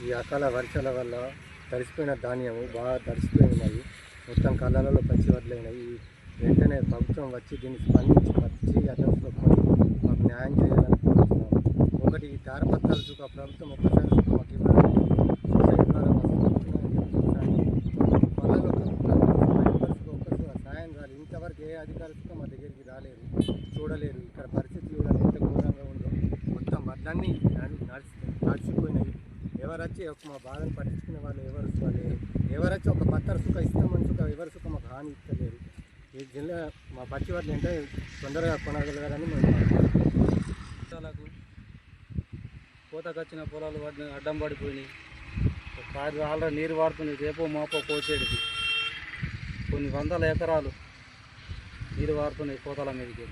ఈ అకాల వర్షాల వల్ల తడిసిపోయిన ధాన్యము బాగా తడిసిపోయినాయి మొత్తం కళ్ళలలో పచ్చి వడ్లైనాయి వెంటనే ప్రభుత్వం వచ్చి దీన్ని స్పందించి వచ్చి అడ్డంలో మాకు న్యాయం చేయాలని ఒకటి ఈ దారపత్రాలు చూక ప్రభుత్వం ఒక్కసారి మాకు ఇవ్వాలని సాయం ఇంతవరకు ఏ అధికారులు మా దగ్గరికి చూడలేరు ఇక్కడ పరిస్థితి చూడాలి ఎంత ఘోరంగా ఉందో. మొత్తం వడ్లన్నీ ఎవరొచ్చి ఒక మా బాధను పట్టించుకునే వాళ్ళు ఎవరు వాళ్ళు ఎవరొచ్చి ఒక బత్తర సుఖ ఇస్తామని సుఖ ఎవరి సుఖ మాకు హాని ఇస్తలేరు ఈ జిల్లా మా పచ్చి వడ్లు అంటే తొందరగా కొనగలగాలని మేము పొలాలకు కోతకొచ్చిన పొలాలు వాటిని అడ్డం పడిపోయినాయి. కారు ఆల్రెడీ నీరు వాడుతుంది రేపో మాపో కోసేటిది. కొన్ని వందల ఎకరాలు నీరు వాడుతున్నాయి కోతల మీదకి.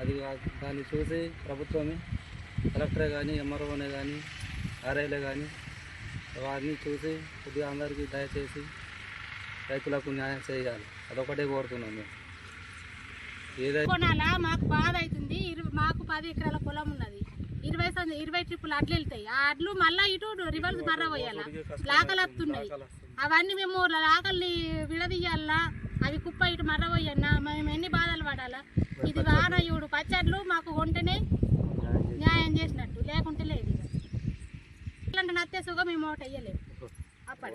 అది దాన్ని చూసి ప్రభుత్వమే కలెక్టరే కానీ ఎంఆర్ఓనే కానీ ఆర్ఐలే కానీ వారిని చూసి కొద్దిగా అందరికీ దయచేసి రైతులకు న్యాయం చేయాలి. అదొకటే కోరుతున్నాం మేము. కొనాలా? మాకు బాధ అవుతుంది. మాకు పది ఎకరాల పొలం ఉన్నది. ఇరవై ఇరవై ట్రిప్పులు అడ్లు వెళ్తాయి. ఆ అడ్లు మళ్ళీ ఇటు రివర్స్ మర్ర పోయాలా? లాకలు వస్తున్నాయి. అవన్నీ మేము లాకల్ని విడదీయాలా? అవి కుప్ప ఇటు మర్ర పోయన్నా? మేము ఎన్ని బాధలు పడాలా? ఇది వానయుడు. పచ్చడ్లు మాకు కొంటేనే ఇట్లాంటి నత్తే సుఖం మేము ఓటు వేయలేము అప్పటి